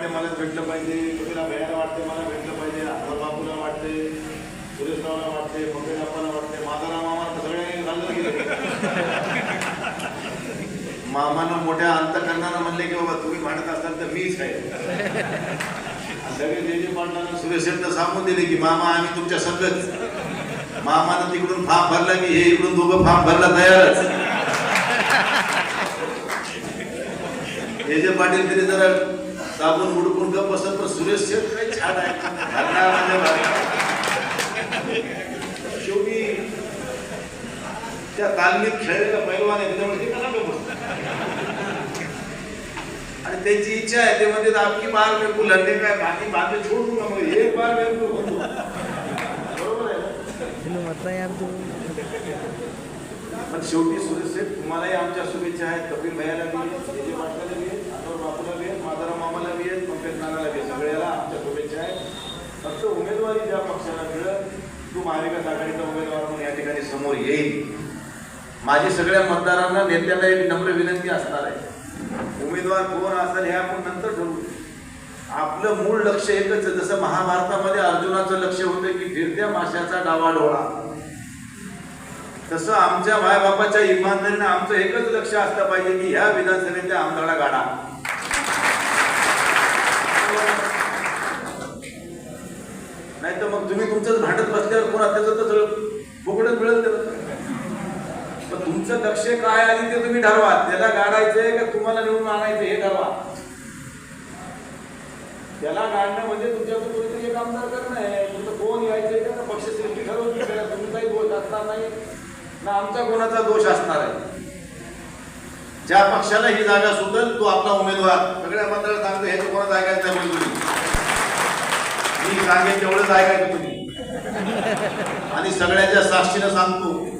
वाटते मलाच भेटलं पाहिजे. कपिला भैयाला वाटते मला भेटलं पाहिजे. अमर बापूला वाटते सुरेशरावला वाटते पंकज अप्पाला वाटते माझा नाव मामा तर सगळ्यांनी घालत गेलं. मामानं मोठ्या अंतकरणानं म्हणले की बाबा तुम्ही म्हणत असाल तर मीच आहे. सगळे जे जे पाटलांना सुरेश सांगून दिले की मामा आम्ही तुमच्या संगत. मामानं तिकडून फार्म भरला की हे इकडून दोघं फार्म भरला तयारच. हे जे पाटील तिने जरा साबून उडकून गप बसत पण सुरेश शेठ काही छान आहे. शेवटी त्या तालमीत खेळलेला पैलवान आहे त्याच्यामुळे ते बसतो? आणि त्यांची इच्छा आहे ते म्हणजे आपकी बार मेरे को लड़ने का है, बाकी बातें छोड़ दूंगा मगर एक बार को बरोबर आहे पण शेवटी सुरेश शेठ तुम्हालाही आमच्या शुभेच्छा आहेत. कपिल भैयाला बी आहेत जे जे पाटलाला बी आहेत अनवर बापूला बी आहेत माधवराव मामाला बी आहेत पंकज नानाला बी आहेत सगळ्याला आमच्या शुभेच्छा आहेत फक्त उमेदवारी ज्या पक्षाला मिळत तो महाविकास आघाडीचा उमेदवार म्हणून या ठिकाणी समोर येईल. माझी सगळ्या मतदारांना नेत्याला एक नम्र विनंती असणार आहे. उमेदवार कोण असेल हे आपण नंतर ठरवू. आपलं मूळ लक्ष एकच जसं महाभारतामध्ये अर्जुनाचं लक्ष होतं की फिरत्या माशाचा डावाडोळा तसं आमच्या मायबापाच्या इमानदारीनं आमचं एकच लक्ष असलं पाहिजे की ह्या विधानसभेतल्या आमदाराला गाडा. नाही तर मग तुम्ही तुमचंच भांडत बसल्यावर कोणा त्याचं तर सगळं मिळत त्याला. पण तुमचं लक्ष काय आली ते तुम्ही ठरवा. त्याला गाडायचंय का तुम्हाला निवडून आणायचं हे ठरवा. त्याला गाडणं म्हणजे तुमच्या कोणीतरी एक आमदार करणं आहे. तुमचं कोण यायचंय का पक्ष सृष्टी ठरवली तुम्ही तुमचाही दोष असणार नाही. ना आमचा कोणाचा दोष असणार आहे. ज्या पक्षाला ही जागा सुटेल तो आपला उमेदवार. सगळ्या मंडळात सांगतो हे तर कोणाचं ऐकायचं तुम्ही मी सांगेन तेवढंच ऐकायचं तुम्ही. आणि सगळ्याच्या साक्षीनं सांगतो.